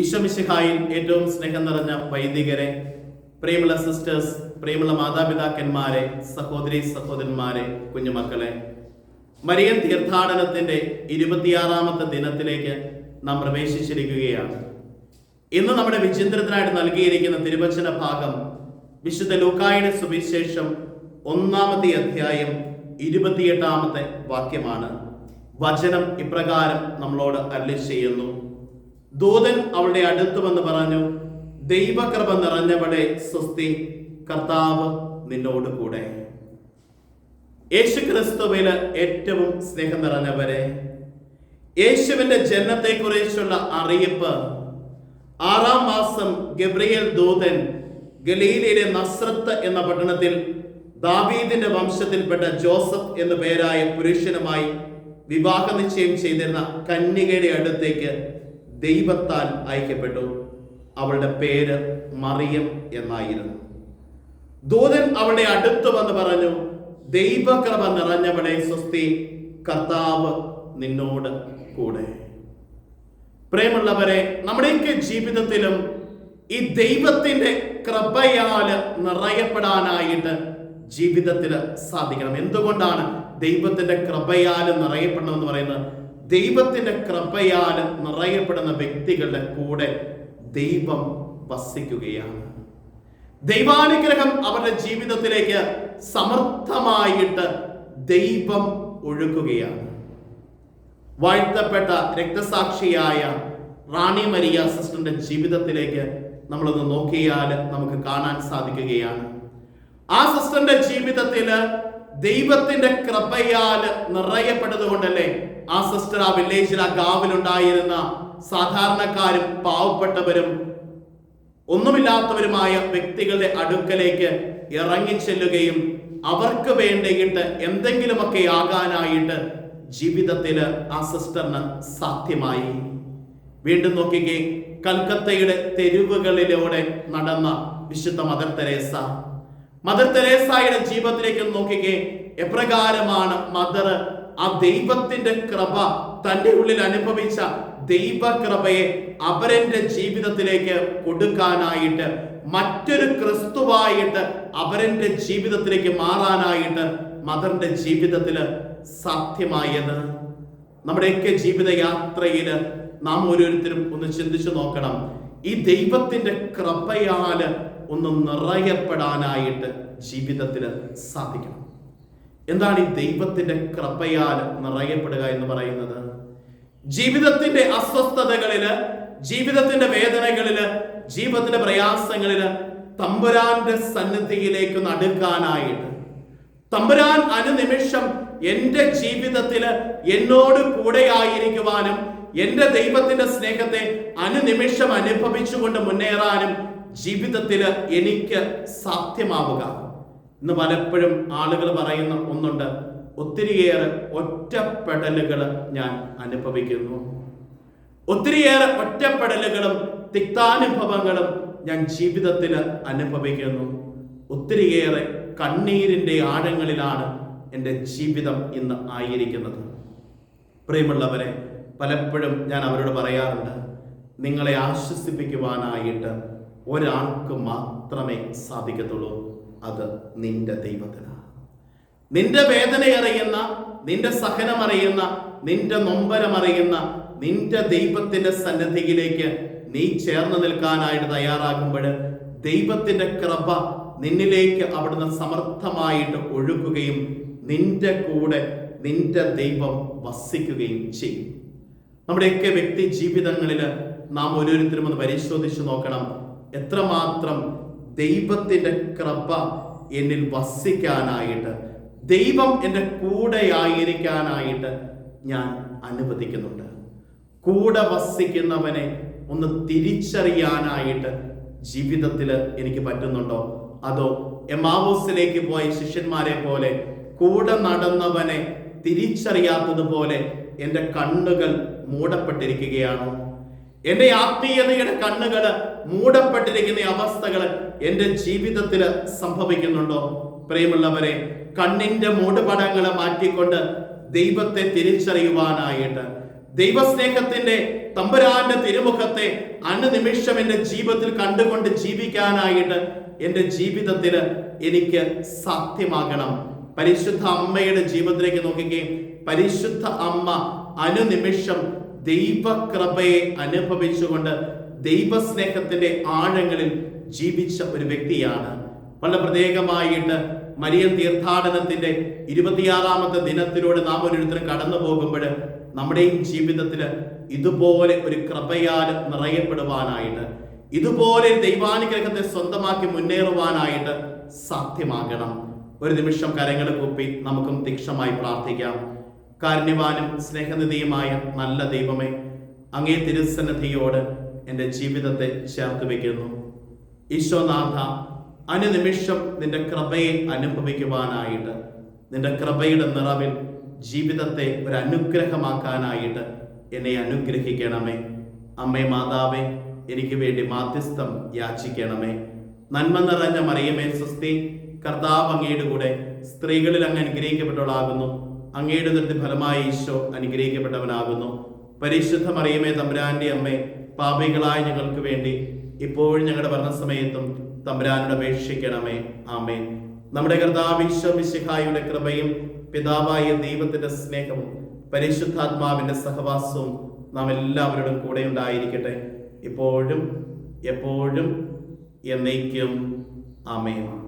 ഈശ്വമിശിഹായിൽ ഏറ്റവും സ്നേഹം നിറഞ്ഞ വൈദികരെ പ്രിയമുള്ള സിസ്റ്റേഴ്സ് പ്രിയമുള്ള മാതാപിതാക്കന്മാരെ സഹോദരി സഹോദരന്മാരെ കുഞ്ഞുമക്കളെ മരിയൻ തീർത്ഥാടനത്തിന്റെ ഇരുപത്തിയാറാമത്തെ ദിനത്തിലേക്ക് നാം പ്രവേശിച്ചിരിക്കുകയാണ്. ഇന്ന് നമ്മുടെ വിചിന്തനത്തിനായിട്ട് നൽകിയിരിക്കുന്ന തിരുവചന ഭാഗം വിശുദ്ധ ലൂക്കായുടെ സുവിശേഷം ഒന്നാമത്തെ അധ്യായം ഇരുപത്തിയെട്ടാമത്തെ വാക്യമാണ്. വചനം ഇപ്രകാരം നമ്മളോട് അല്ലി ചെയ്യുന്നു ദൂതൻ അവളുടെ അടുത്ത് വന്ന് പറഞ്ഞു ദൈവകൃപ നിറഞ്ഞവളെ സ്വസ്തി കർത്താവ് നിന്നോട് കൂടെ. യേശു ക്രിസ്തുവിൽ ഏറ്റവും സ്നേഹം നിറഞ്ഞവരെ യേശുവിന്റെ ജനനത്തെക്കുറിച്ചുള്ള അറിയിപ്പ്. ആറാം മാസം ഗബ്രിയേൽ ദൂതൻ ഗലീലയിലെ നസ്രത്ത് എന്ന പട്ടണത്തിൽ ദാവീദിന്റെ വംശത്തിൽപ്പെട്ട ജോസഫ് എന്നു പേരായ പുരുഷനുമായി വിവാഹ നിശ്ചയം ചെയ്തിരുന്ന കന്യകയുടെ അടുത്തേക്ക് ദൈവത്താൽ അയക്കപ്പെട്ടു. അവളുടെ പേര് മറിയം എന്നായിരുന്നു. ദൂതൻ അവളുടെ അടുത്ത് വന്ന് പറഞ്ഞു ദൈവകൃപ നിറഞ്ഞവളെ സ്വസ്തി കർത്താവ് നിന്നോട് കൂടെ. പ്രേമുള്ളവരെ നമ്മുടെയൊക്കെ ജീവിതത്തിലും ഈ ദൈവത്തിന്റെ കൃപയാൽ നിറയപ്പെടാനായിട്ട് ജീവിതത്തിൽ സാധിക്കണം. എന്തുകൊണ്ടാണ് ദൈവത്തിന്റെ കൃപയാൽ നിറയപ്പെടണം എന്ന് പറയുന്നത്? ദൈവത്തിന്റെ കൃപയാൽ നിറയപ്പെടുന്ന വ്യക്തികളുടെ കൂടെ ദൈവം വസിക്കുകയാണ്. ദൈവാനുഗ്രഹം അവരുടെ ജീവിതത്തിലേക്ക് സമർത്ഥമായിട്ട് ദൈവം ഒഴുകുകയാണ്. വാഴ്ത്തപ്പെട്ട രക്തസാക്ഷിയായ റാണി മരിയ സിസ്റ്ററിന്റെ ജീവിതത്തിലേക്ക് നമ്മളൊന്ന് നോക്കിയാൽ നമുക്ക് കാണാൻ സാധിക്കുകയാണ്. ആ സിസ്റ്ററിന്റെ ജീവിതത്തിൽ ദൈവത്തിന്റെ കൃപയാൽ നിറയപ്പെട്ടത് കൊണ്ടല്ലേ ആ സിസ്റ്റർ ആ വില്ലേജിൽ ആ ഗാവിലുണ്ടായിരുന്ന സാധാരണക്കാരും പാവപ്പെട്ടവരും ഒന്നുമില്ലാത്തവരുമായ വ്യക്തികളുടെ അടുക്കലേക്ക് ഇറങ്ങി ചെല്ലുകയും അവർക്ക് വേണ്ടിയിട്ട് എന്തെങ്കിലുമൊക്കെ ആകാനായിട്ട് ജീവിതത്തിൽ ആ സിസ്റ്ററിന് സാധ്യമായി. വീണ്ടും നോക്കിക്കേ കൽക്കത്തയുടെ തെരുവുകളിലൂടെ നടന്ന വിശുദ്ധ മദർ തെരേസ. മദർ തെരേസായുടെ ജീവിതത്തിലേക്ക് നോക്കിക്കേ എപ്രകാരമാണ് മദർ ആ ദൈവത്തിന്റെ കൃപ തന്റെ ഉള്ളിൽ അനുഭവിച്ച ദൈവകൃപയെ അവരന്റെ ജീവിതത്തിലേക്ക് കൊടുക്കാനായിട്ട് മറ്റൊരു ക്രിസ്തുവായിട്ട് അവരന്റെ ജീവിതത്തിലേക്ക് മാറാനായിട്ട് മദറിന്റെ ജീവിതത്തിൽ സാധ്യമായത്. നമ്മുടെയൊക്കെ ജീവിതയാത്രയിൽ നാം ഓരോരുത്തരും ഒന്ന് ചിന്തിച്ചു നോക്കണം. ഈ ദൈവത്തിന്റെ കൃപയാൽ ഒന്ന് നിറയപ്പെടാനായിട്ട് ജീവിതത്തിൽ സാധിക്കണം. എന്താണ് ഈ ദൈവത്തിന്റെ കൃപയാൽ നിറയപ്പെടുക എന്ന് പറയുന്നത്? ജീവിതത്തിന്റെ അസ്വസ്ഥതകളിൽ ജീവിതത്തിന്റെ വേദനകളിൽ ജീവിതത്തിന്റെ പ്രയാസങ്ങളിൽ തമ്പുരാന്റെ സന്നിധിയിലേക്ക് നടുക്കാനായിട്ട് തമ്പുരാൻ അനുനിമിഷം എന്റെ ജീവിതത്തിൽ എന്നോട് കൂടെയായിരിക്കുവാനും എന്റെ ദൈവത്തിന്റെ സ്നേഹത്തെ അനുനിമിഷം അനുഭവിച്ചുകൊണ്ട് മുന്നേറാനും ജീവിതത്തിൽ എനിക്ക് സാധ്യമാവുക. ഇന്ന് പലപ്പോഴും ആളുകൾ പറയുന്ന ഒന്നുണ്ട് ഒത്തിരിയേറെ ഒറ്റപ്പെടലുകൾ ഞാൻ അനുഭവിക്കുന്നു. ഒത്തിരിയേറെ ഒറ്റപ്പെടലുകളും തിക്താനുഭവങ്ങളും ഞാൻ ജീവിതത്തിൽ അനുഭവിക്കുന്നു. ഒത്തിരിയേറെ കണ്ണീരിന്റെ ആഴങ്ങളിലാണ് എന്റെ ജീവിതം ഇന്ന് ആയിരിക്കുന്നത്. പ്രിയമുള്ളവരെ പലപ്പോഴും ഞാൻ അവരോട് പറയാറുണ്ട് നിങ്ങളെ ആശ്വസിപ്പിക്കുവാനായിട്ട് ഒരാൾക്ക് മാത്രമേ സാധിക്കത്തുള്ളൂ. അത് നിന്റെ ദൈവത്തിനാണ്. നിന്റെ വേദന അറിയുന്ന നിന്റെ സഹനം അറിയുന്ന നിന്റെ നൊമ്പരം അറിയുന്ന നിന്റെ ദൈവത്തിന്റെ സന്നദ്ധിയിലേക്ക് നീ ചേർന്ന് നിൽക്കാനായിട്ട് തയ്യാറാകുമ്പോൾ ദൈവത്തിന്റെ കൃപ നിന്നിലേക്ക് അവിടുന്ന് സമർത്ഥമായിട്ട് ഒഴുകുകയും നിന്റെ കൂടെ നിന്റെ ദൈവം വസിക്കുകയും ചെയ്യും. നമ്മുടെയൊക്കെ വ്യക്തി ജീവിതങ്ങളിൽ നാം ഓരോരുത്തരും ഒന്ന് പരിശോധിച്ച് നോക്കണം. എത്രമാത്രം ദൈവത്തിന്റെ കൃപ എന്നിൽ വസിക്കാനായിട്ട് ദൈവം എന്റെ കൂടെയായിരിക്കാനായിട്ട് ഞാൻ അനുവദിക്കുന്നുണ്ട്. കൂടെ വസിക്കുന്നവനെ ഒന്ന് തിരിച്ചറിയാനായിട്ട് ജീവിതത്തിൽ എനിക്ക് പറ്റുന്നുണ്ടോ? അതോ എമാവോസിലേക്ക് പോയ ശിഷ്യന്മാരെ പോലെ കൂടെ നടന്നവനെ തിരിച്ചറിയാത്തതുപോലെ എന്റെ കണ്ണുകൾ മൂടപ്പെട്ടിരിക്കുകയാണോ? എന്റെ ആത്മീയതയുടെ കണ്ണുകൾ മൂടപ്പെട്ടിരിക്കുന്ന അവസ്ഥകൾ എന്റെ ജീവിതത്തിൽ സംഭവിക്കുന്നുണ്ടോ? പ്രിയമുള്ളവരെ കണ്ണിന്റെ മൂടുപടങ്ങൾ മാറ്റിക്കൊണ്ട് ദൈവത്തെ തിരിച്ചറിയുവാനായിട്ട് ദൈവസ്നേഹത്തിന്റെ തമ്പുരാന്റെ തിരുമുഖത്തെ അനുനിമിഷം എന്റെ ജീവിതത്തിൽ കണ്ടുകൊണ്ട് ജീവിക്കാനായിട്ട് എന്റെ ജീവിതത്തിൽ എനിക്ക് സാധ്യമാകണം. പരിശുദ്ധ അമ്മയുടെ ജീവിതത്തിലേക്ക് നോക്കുകയും പരിശുദ്ധ അമ്മ അനുനിമിഷം ദൈവകൃപയെ അനുഭവിച്ചുകൊണ്ട് ദൈവസ്നേഹത്തിന്റെ ആഴങ്ങളിൽ ജീവിച്ച ഒരു വ്യക്തിയാണ്. വളരെ പ്രത്യേകമായിട്ട് മരിയൻ തീർത്ഥാടനത്തിന്റെ ഇരുപത്തിയാറാമത്തെ ദിനത്തിലൂടെ നാം ഓരോരുത്തരും കടന്നു പോകുമ്പോൾ നമ്മുടെയും ജീവിതത്തിൽ ഇതുപോലെ ഒരു കൃപയാൽ നിറയപ്പെടുവാനായിട്ട് ഇതുപോലെ ദൈവാനുഗ്രഹത്തെ സ്വന്തമാക്കി മുന്നേറുവാനായിട്ട് സാധ്യമാകണം. ഒരു നിമിഷം കരങ്ങൾ കൂപ്പി നമുക്കും തീക്ഷമായി പ്രാർത്ഥിക്കാം. കാരുണ്യവാനും സ്നേഹനിധിയുമായ നല്ല ദൈവമേ അങ്ങേ തിരുസന്നിധിയോട് എന്റെ ജീവിതത്തെ ചേർത്ത് വയ്ക്കുന്നു. ഈശോനാഥ അനുനിമിഷം നിന്റെ കൃപയെ അനുഭവിക്കുവാനായിട്ട് നിന്റെ കൃപയുടെ നിറവിൽ ജീവിതത്തെ ഒരു അനുഗ്രഹമാക്കാനായിട്ട് എന്നെ അനുഗ്രഹിക്കണമേ. അമ്മേ മാതാവേ എനിക്ക് വേണ്ടി മാധ്യസ്ഥം യാചിക്കണമേ. നന്മ നിറഞ്ഞ മറിയമേ സുസ്തി കർത്താവ് അങ്ങയുടെ കൂടെ സ്ത്രീകളിൽ അങ്ങ് അനുഗ്രഹിക്കപ്പെട്ടവളാകുന്നു. അങ്ങയുടെ ദൃത്തി ഫലമായി ഈശോ അനുഗ്രഹിക്കപ്പെട്ടവനാകുന്നു. പരിശുദ്ധ മറിയമേ തമ്പുരാന്റെ അമ്മേ പാപികളായ ഞങ്ങൾക്ക് വേണ്ടി ഇപ്പോഴും ഞങ്ങളുടെ ഭരണസമയത്തും തമ്പുരാനോട് അപേക്ഷിക്കണമേ. ആമേ നമ്മുടെ കർത്താവ് ഈശോ മിശിഹായുടെ കൃപയും പിതാവായ ദൈവത്തിന്റെ സ്നേഹവും പരിശുദ്ധാത്മാവിന്റെ സഹവാസവും നാം എല്ലാവരോടും കൂടെ ഉണ്ടായിരിക്കട്ടെ. ഇപ്പോഴും എപ്പോഴും എന്നേക്കും. ആമേൻ.